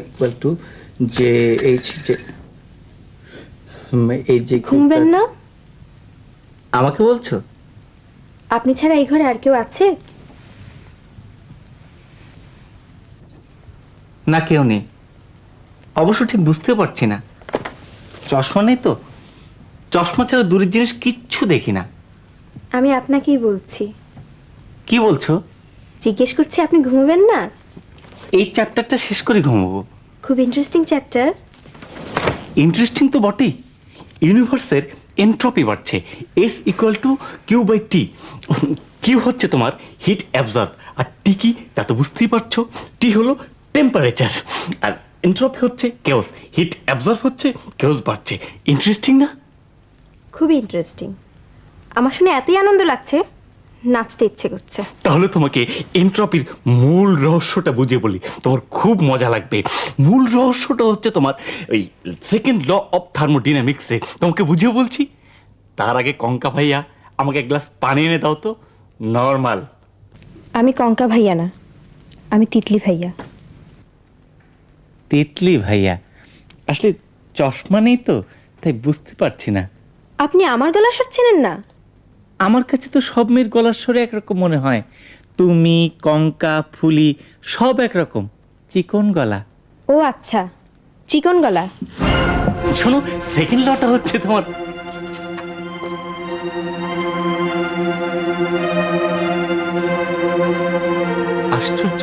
Equal to J H J এই যে ঘুমবেন না? আমাকে বলছো? আপনি ছাড়া এই ঘরে আর কেউ আছে? না কেউ নেই। অবশ্য ঠিক বুঝতে পারছি না। চশমা নেই তো? চশমা ছাড়া দূরের জিনিস কিচ্ছু দেখি না। আমি আপনাকেই বলছি। কি বলছো? জিজ্ঞেস করছি আপনি ঘুমবেন না? এই চ্যাপ্টারটা শেষ করে ঘুমাবো। খুব ইন্টারেস্টিং চ্যাপ্টার ইন্টারেস্টিং তো বটেই। ইউনিভার্সের এন্ট্রপি বাড়ছে। S equal to Q by T Q হচ্ছে তোমার হিট অ্যাবজর্ব আর টি কি? তা তো বুঝতেই পারছ। টি হলো টেম্পারেচার আর এন্ট্রপি হচ্ছে কেওস হিট অ্যাবজর্ব হচ্ছে কেওস বাড়ছে। ইন্টারেস্টিং না? খুবই ইন্টারেস্টিং আমার শুনে এতই আনন্দ লাগছে। নাচতে ইচ্ছে করছে। তাহলে তোমাকে এন্ট্রপির মূল রহস্যটা বুঝিয়ে বলি। তোমার খুব মজা লাগবে। মূল রহস্যটা হচ্ছে তোমার ওই সেকেন্ড ল অফ থার্মোডিনামিক্সে তোমাকে বুঝিয়ে বলছি তার আগে কঙ্কা ভাইয়া আমাকে এক গ্লাস পানি এনে দাও তো। নর্মাল। আমি কঙ্কা ভাইয়া না আমি তিতলি ভাইয়া। তেতলি ভাইয়া? আসলে চশমা নেই তো তাই বুঝতে পারছি না। আপনি আমার গলা স্বর চেনেন না? আমার কাছে তো সব মেয়ের গলার স্বরে একরকম মনে হয়। তুমি কঙ্কা ফুলি সব একরকম। চিকন গলা। ও আচ্ছা চিকন গলা। শোনো সেকেন্ড লটা হচ্ছে তোমার আশ্চর্য।